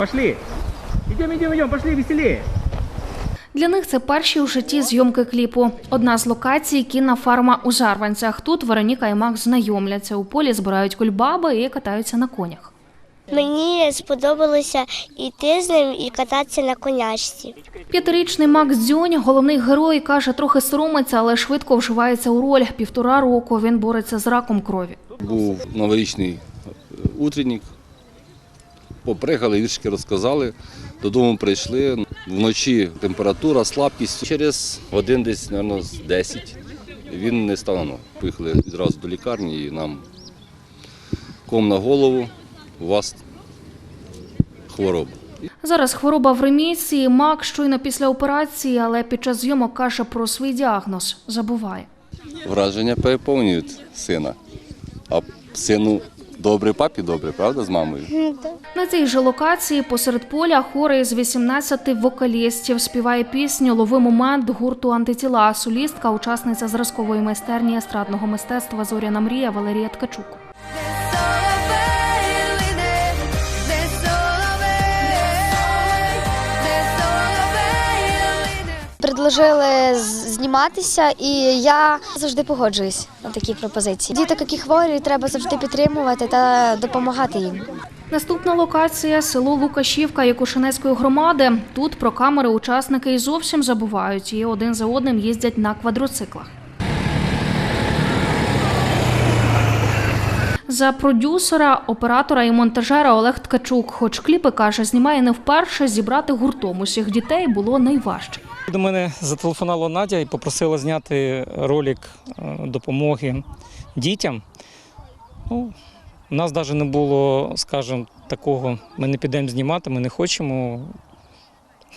Пошли. Идем, идем, идем, пошли, веселее. Для них це перші у житті зйомки кліпу. Одна з локацій кінна фарма у Жарванцях. Тут Вероніка і Макс знайомляться. У полі збирають кульбаби і катаються на конях. Мені сподобалося йти з ним і кататися на конячці. П'ятирічний Макс Дзьонь, головний герой, каже, трохи соромиться, але швидко вживається у роль. Півтора року він бореться з раком крові. Був новорічний е, утренник. Попригали, віршки розказали. Додому прийшли. Вночі температура, слабкість. Через годин десь, мабуть, з 10 він не став на ноги. Поїхали відразу до лікарні і нам ком на голову, у вас хвороба. Зараз хвороба в ремісії. Мак щойно після операції, але під час зйомок каже про свій діагноз. Забуває. Враження переповнюють сина. А сину добре, папі добре, правда, з мамою? На цій же локації посеред поля хори з 18 вокалістів співає пісню Лови момент гурту антитіла. Солістка, учасниця зразкової майстерні естрадного мистецтва Зоряна мрія Валерія Ткачук. Предложили зніматися, і я завжди погоджуюсь на такі пропозиції. Діток, які хворі, треба завжди підтримувати та допомагати їм. Наступна локація село Лукашівка Якушинецької громади. Тут про камери учасники і зовсім забувають і один за одним їздять на квадроциклах. За продюсера, оператора і монтажера Олег Ткачук, хоч кліпи каже, знімає не вперше, зібрати гуртом усіх дітей було найважче. До мене зателефонувала Надя і попросила зняти ролик е, допомоги дітям. Ну, у нас навіть не було, скажімо, такого, ми не підемо знімати, ми не хочемо.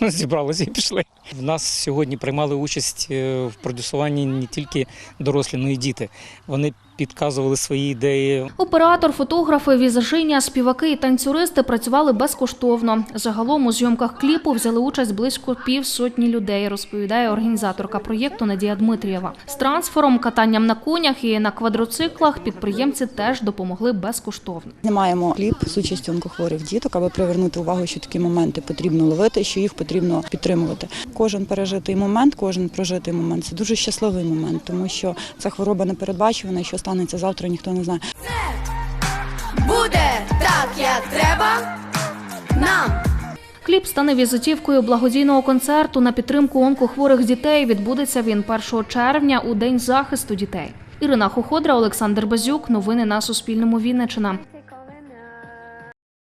Зібралися і пішли. В нас сьогодні приймали участь е, в продюсуванні не тільки дорослі, але й діти. Вони підказували свої ідеї. Оператор, фотографи, візажиня, співаки і танцюристи працювали безкоштовно. Загалом у зйомках кліпу взяли участь близько півсотні людей, розповідає організаторка проєкту Надія Дмитрієва. З трансфером, катанням на конях і на квадроциклах підприємці теж допомогли безкоштовно. Знімаємо кліп з участю онкохворих діток, аби привернути увагу, що такі моменти потрібно ловити, що їх потрібно підтримувати. Кожен пережитий момент, кожен прожитий момент це дуже щасливий момент, тому що ця хвороба непередбачувана, і що станеться завтра, ніхто не знає. Буде так, як треба нам. Кліп стане візитівкою благодійного концерту на підтримку онкохворих дітей. Відбудеться він 1 червня у день захисту дітей. Ірина Хоходра, Олександр Базюк. Новини на Суспільному. Вінниччина.